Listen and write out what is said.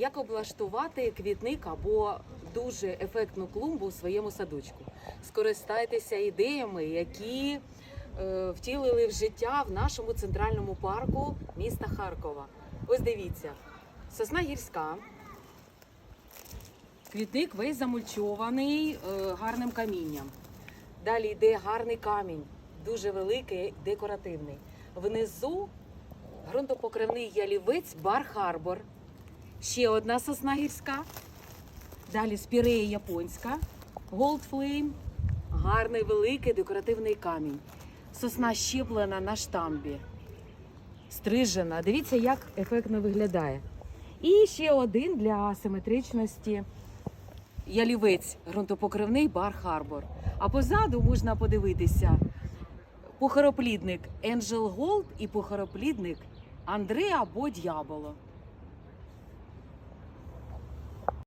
як облаштувати квітник або дуже ефектну клумбу у своєму садочку. Скористайтеся ідеями, які е, втілили в життя в нашому центральному парку міста Харкова. Ось дивіться, сосна гірська. Квітник весь замульчований е, гарним камінням. Далі йде гарний камінь, дуже великий, декоративний. Внизу ґрунтопокривний ялівець Бар Харбор. Ще одна сосна гірська. Далі спірея японська, Gold Flame, гарний великий декоративний камінь. Сосна щеплена на штамбі. Стрижена. Дивіться, як ефектно виглядає. І ще один для симетричності ялівець ґрунтопокривний Бар Харбор. А позаду можна подивитися похороплідник Angel Gold і похороплідник Андре або Д'яболо.